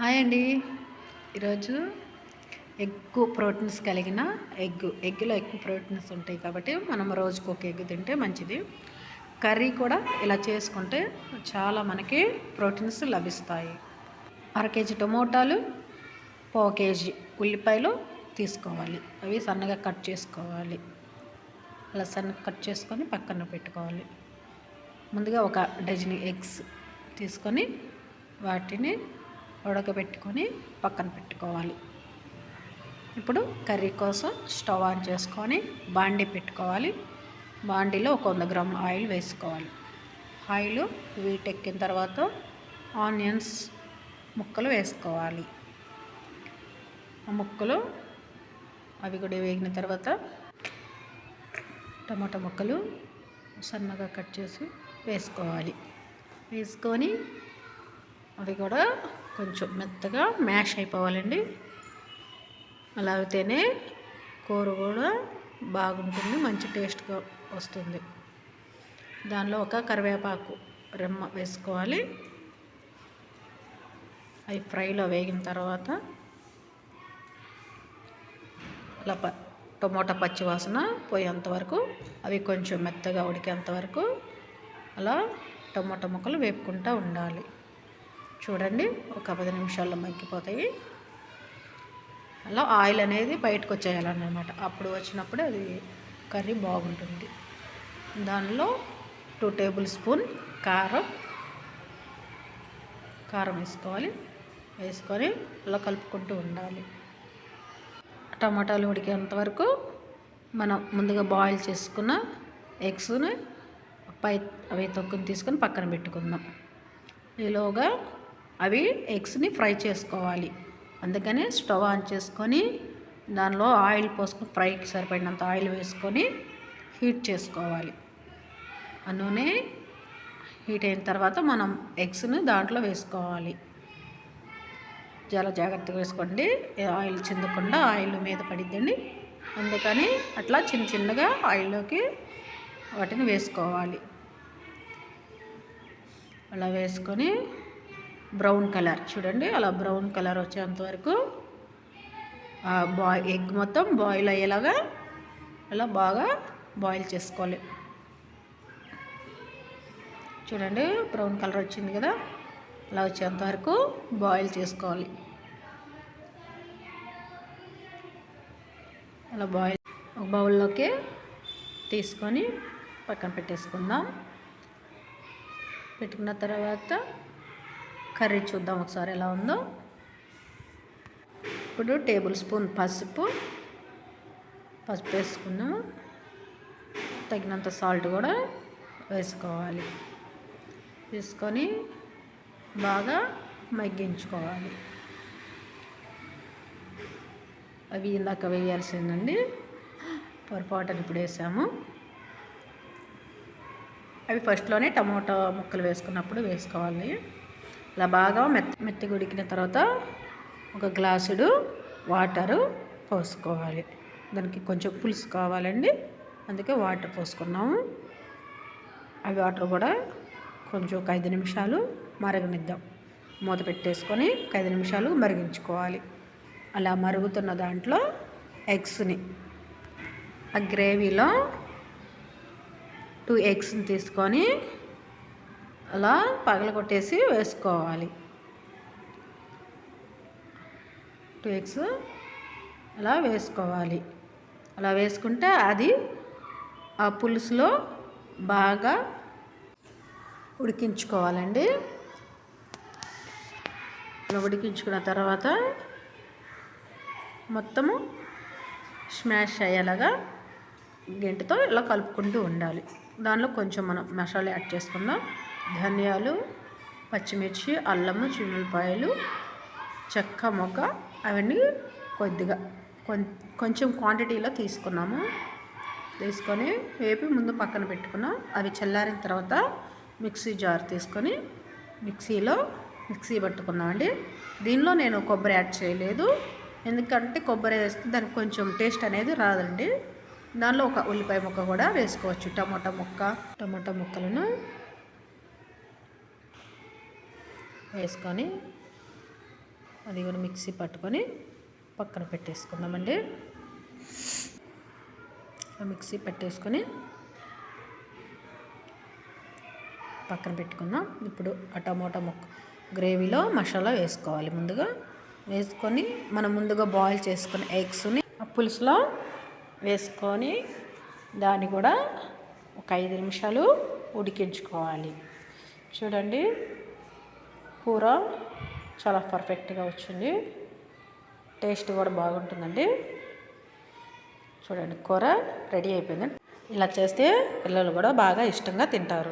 Hi అండి. ఈరోజు egg proteins కలిగిన ఎగ్ ఎగ్లో ఎక్కువ ప్రోటీన్స్ ఉంటాయి కాబట్టి మనం రోజుకు ఒక ఎగ్ తింటే మంచిది. కర్రీ కూడా ఇలా చేసుకుంటే చాలా మనకి ప్రోటీన్స్ లభిస్తాయి. అర కేజీ టమోటాలు పావు కేజీ ఉల్లిపాయలు తీసుకోవాలి. అవి సన్నగా కట్ చేసుకోవాలి. అలా సన్నగా కట్ చేసుకొని పక్కన పెట్టుకోవాలి. ముందుగా ఒక డజన్ ఎగ్స్ తీసుకొని వాటిని ఉడకబెట్టుకొని పక్కన పెట్టుకోవాలి. ఇప్పుడు కర్రీ కోసం స్టవ్ ఆన్ చేసుకొని బాండీ పెట్టుకోవాలి. బాండీలో ఒక వంద గ్రాముల ఆయిల్ వేసుకోవాలి. ఆయిల్ వీటెక్కిన తర్వాత ఆనియన్స్ ముక్కలు వేసుకోవాలి. ఆ ముక్కలు అవి కూడా వేగిన తర్వాత టమాటా ముక్కలు సన్నగా కట్ చేసి వేసుకోవాలి. వేసుకొని అవి కూడా కొంచెం మెత్తగా మ్యాష్ అయిపోవాలండి. అలా అయితేనే కూర కూడా బాగుంటుంది మంచి టేస్ట్గా వస్తుంది. దానిలో ఒక కరివేపాకు రెమ్మ వేసుకోవాలి. అవి ఫ్రైలో వేగిన తర్వాత అలా ప టమోటా పచ్చి వాసన అవి కొంచెం మెత్తగా ఉడికేంతవరకు అలా టమోటా ముక్కలు వేపుకుంటూ ఉండాలి. చూడండి ఒక పది నిమిషాల్లో మగ్గిపోతాయి. అలా ఆయిల్ అనేది బయటకు వచ్చేయాలన్నమాట. అప్పుడు వచ్చినప్పుడు అది కర్రీ బాగుంటుంది. దానిలో టూ టేబుల్ స్పూన్ కారం కారం వేసుకోవాలి. వేసుకొని అలా కలుపుకుంటూ ఉండాలి. టమాటాలు ఉడికేంత వరకు మనం ముందుగా బాయిల్ చేసుకున్న ఎగ్స్ని పై అవి తొక్కుని తీసుకొని పక్కన పెట్టుకుందాం. ఈలోగా అవి ఎగ్స్ని ఫ్రై చేసుకోవాలి. అందుకని స్టవ్ ఆన్ చేసుకొని దానిలో ఆయిల్ పోసుకొని ఫ్రైకి సరిపడినంత ఆయిల్ వేసుకొని హీట్ చేసుకోవాలి. ఆ నూనె హీట్ అయిన తర్వాత మనం ఎగ్స్ని దాంట్లో వేసుకోవాలి. చాలా జాగ్రత్తగా వేసుకోండి. ఆయిల్ చిందకుండా ఆయిల్ మీద పడిద్దండి. అందుకని అట్లా చిన్న చిన్నగా ఆయిల్లోకి వాటిని వేసుకోవాలి. అలా వేసుకొని బ్రౌన్ కలర్. చూడండి అలా బ్రౌన్ కలర్ వచ్చేంత వరకు బాయ్ ఎగ్ మొత్తం బాయిల్ అయ్యేలాగా అలా బాగా బాయిల్ చేసుకోవాలి. చూడండి బ్రౌన్ కలర్ వచ్చింది కదా అలా వచ్చేంత వరకు బాయిల్ చేసుకోవాలి. అలా బాయిల్ ఒక బౌల్లోకి తీసుకొని పక్కన పెట్టేసుకుందాం. పెట్టుకున్న తర్వాత కర్రీ చూద్దాం ఒకసారి ఎలా ఉందో. ఇప్పుడు టేబుల్ స్పూన్ పసుపు. పసుపు వేసుకున్నాము తగినంత సాల్ట్ కూడా వేసుకోవాలి. వేసుకొని బాగా మగ్గించుకోవాలి. అవి ఇందాక వేయాల్సిందండి. పొరపాటును ఇప్పుడు వేసాము. అవి ఫస్ట్లోనే టమాటా ముక్కలు వేసుకున్నప్పుడు వేసుకోవాలి. అలా బాగా మెత్త మెత్తగా ఉడికిన తర్వాత ఒక గ్లాసుడు వాటరు పోసుకోవాలి. దానికి కొంచెం పులుసు కావాలండి. అందుకే వాటర్ పోసుకున్నాము. ఆ వాటర్ కూడా కొంచెం ఒక ఐదు నిమిషాలు మరగనిద్దాం. మూత పెట్టేసుకొని ఒక ఐదు నిమిషాలు మరిగించుకోవాలి. అలా మరుగుతున్న దాంట్లో ఎగ్స్ని ఆ గ్రేవీలో టూ ఎగ్స్ని తీసుకొని అలా పగలగొట్టేసి వేసుకోవాలి. టూ ఎగ్స్ అలా వేసుకోవాలి. అలా వేసుకుంటే అది ఆ పులుసులో బాగా ఉడికించుకోవాలండి. అలా ఉడికించుకున్న తర్వాత మొత్తము స్మాష్ అయ్యేలాగా గెంటితో ఇలా కలుపుకుంటూ ఉండాలి. దానిలో కొంచెం మనం మసాలా యాడ్ చేసుకుందాం. ధనియాలు పచ్చిమిర్చి అల్లము చిన్నపాయలు చెక్క మొగ్గ అవన్నీ కొద్దిగా కొంచెం క్వాంటిటీలో తీసుకున్నాము. తీసుకొని వేపి ముందు పక్కన పెట్టుకున్నాం. అవి చల్లారిన తర్వాత మిక్సీ జార్ తీసుకొని మిక్సీలో మిక్సీ పట్టుకున్నామండి. దీనిలో నేను కొబ్బరి యాడ్ చేయలేదు. ఎందుకంటే కొబ్బరి వేస్తే దానికి కొంచెం టేస్ట్ అనేది రాదండి. దానిలో ఒక ఉల్లిపాయ ముక్క కూడా వేసుకోవచ్చు. టమాటా ముక్క టమాటా ముక్కలను వేసుకొని అది కూడా మిక్సీ పట్టుకొని పక్కన పెట్టేసుకుందామండి. మిక్సీ పెట్టేసుకొని పక్కన పెట్టుకుందాం. ఇప్పుడు ఆ టమోటా ముక్క గ్రేవీలో మసాలా వేసుకోవాలి ముందుగా. వేసుకొని మనం ముందుగా బాయిల్ చేసుకుని ఎగ్స్ని ఆ పులుసులో వేసుకొని దాన్ని కూడా ఒక ఐదు నిమిషాలు ఉడికించుకోవాలి. చూడండి. కూర చాలా పర్ఫెక్ట్గా వచ్చింది. టేస్ట్ కూడా బాగుంటుందండి. చూడండి కూర రెడీ అయిపోయింది. ఇలా చేస్తే పిల్లలు కూడా బాగా ఇష్టంగా తింటారు.